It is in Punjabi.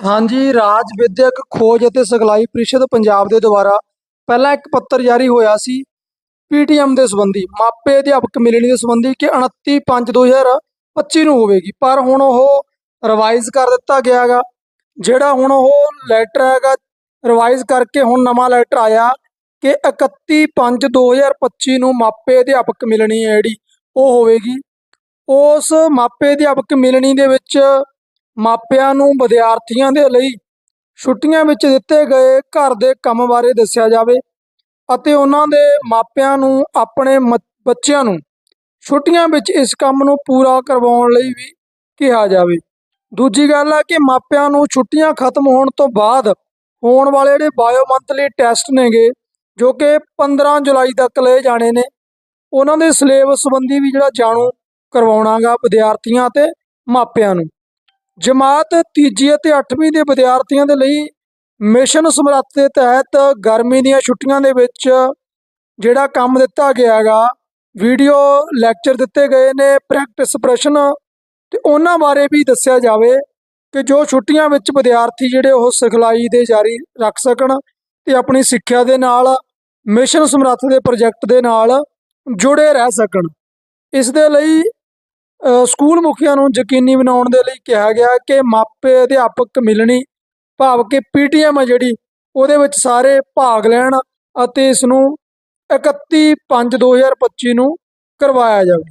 ਹਾਂਜੀ, ਰਾਜ ਵਿਦਿਅਕ ਖੋਜ ਅਤੇ ਸਿਖਲਾਈ ਪ੍ਰੀਸ਼ਦ ਪੰਜਾਬ ਦੇ ਦੁਆਰਾ ਪਹਿਲਾਂ ਇੱਕ ਪੱਤਰ ਜਾਰੀ ਹੋਇਆ ਸੀ। ਪੀਟੀਐਮ ਦੇ ਸੰਬੰਧੀ ਮਾਪੇ ਅਧਿਆਪਕ ਮਿਲਣੀ ਦੇ ਸੰਬੰਧੀ ਕਿ 29/5/2025 ਨੂੰ ਹੋਵੇਗੀ, ਪਰ ਹੁਣ ਉਹ ਰਿਵਾਈਜ਼ ਕਰ ਦਿੱਤਾ ਗਿਆ ਹੈਗਾ। ਜਿਹੜਾ ਹੁਣ ਉਹ ਲੈਟਰ ਹੈਗਾ, ਰਿਵਾਈਜ਼ ਕਰਕੇ ਹੁਣ ਨਵਾਂ ਲੈਟਰ ਆਇਆ ਕਿ 31/5/2025 ਨੂੰ ਮਾਪੇ ਅਧਿਆਪਕ ਮਿਲਣੀ ਹੈ ਜਿਹੜੀ ਉਹ ਹੋਵੇਗੀ। ਉਸ ਮਾਪੇ ਅਧਿਆਪਕ ਮਿਲਣੀ ਦੇ ਵਿੱਚ ਮਾਪਿਆਂ ਨੂੰ ਵਿਦਿਆਰਥੀਆਂ ਦੇ ਲਈ ਛੁੱਟੀਆਂ ਵਿੱਚ ਦਿੱਤੇ ਗਏ ਘਰ ਦੇ ਕੰਮ ਬਾਰੇ ਦੱਸਿਆ ਜਾਵੇ ਅਤੇ ਉਹਨਾਂ ਦੇ ਮਾਪਿਆਂ ਨੂੰ ਆਪਣੇ ਮ- ਬੱਚਿਆਂ ਨੂੰ ਛੁੱਟੀਆਂ ਵਿੱਚ ਇਸ ਕੰਮ ਨੂੰ ਪੂਰਾ ਕਰਵਾਉਣ ਲਈ ਵੀ ਕਿਹਾ ਜਾਵੇ। ਦੂਜੀ ਗੱਲ ਹੈ ਕਿ ਮਾਪਿਆਂ ਨੂੰ ਛੁੱਟੀਆਂ ਖਤਮ ਹੋਣ ਤੋਂ ਬਾਅਦ ਹੋਣ ਵਾਲੇ ਜਿਹੜੇ ਬਾਇਓ ਮੰਥਲੀ ਟੈਸਟ ਨੇਗੇ, ਜੋ ਕਿ 15 ਜੁਲਾਈ ਤੱਕ ਲਏ ਜਾਣੇ ਨੇ, ਉਹਨਾਂ ਦੇ ਸਿਲੇਬਸ ਸੰਬੰਧੀ ਵੀ ਜਿਹੜਾ ਜਾਣੂ ਕਰਵਾਉਣਾਗਾ ਵਿਦਿਆਰਥੀਆਂ ਅਤੇ ਮਾਪਿਆਂ ਨੂੰ। ਜਮਾਤ ਤੀਜੀ ਅਤੇ 8ਵੀਂ ਦੇ ਵਿਦਿਆਰਥੀਆਂ ਦੇ ਲਈ ਮਿਸ਼ਨ ਸਮਰੱਥ ਦੇ ਤਹਿਤ ਗਰਮੀ ਦੀਆਂ ਛੁੱਟੀਆਂ ਦੇ ਵਿੱਚ ਜਿਹੜਾ ਕੰਮ ਦਿੱਤਾ ਗਿਆ ਹੈਗਾ, ਵੀਡੀਓ ਲੈਕਚਰ ਦਿੱਤੇ ਗਏ ਨੇ, ਪ੍ਰੈਕਟਿਸ ਪ੍ਰਸ਼ਨ ਤੇ ਉਹਨਾਂ ਬਾਰੇ ਵੀ ਦੱਸਿਆ ਜਾਵੇ ਕਿ ਜੋ ਛੁੱਟੀਆਂ ਵਿੱਚ ਵਿਦਿਆਰਥੀ ਜਿਹੜੇ ਉਹ ਸਿਖਲਾਈ ਦੇ ਜਾਰੀ ਰੱਖ ਸਕਣ ਤੇ ਆਪਣੀ ਸਿੱਖਿਆ ਦੇ ਨਾਲ, ਮਿਸ਼ਨ ਸਮਰੱਥ ਦੇ ਪ੍ਰੋਜੈਕਟ ਦੇ ਨਾਲ ਜੁੜੇ ਰਹਿ ਸਕਣ। ਇਸ ਦੇ ਲਈ ਸਕੂਲ ਮੁਖੀਆਂ ਨੂੰ ਯਕੀਨੀ ਬਣਾਉਣ ਦੇ ਲਈ ਕਿਹਾ ਗਿਆ ਕਿ ਮਾਪੇ ਅਧਿਆਪਕ ਮਿਲਣੀ ਭਾਵ ਕਿ ਪੀਟੀਐਮ ਆ ਜਿਹੜੀ, ਉਹਦੇ ਵਿੱਚ ਸਾਰੇ ਭਾਗ ਲੈਣ ਅਤੇ ਇਸ ਨੂੰ 31/5/2025 ਨੂੰ ਕਰਵਾਇਆ ਜਾਵੇ।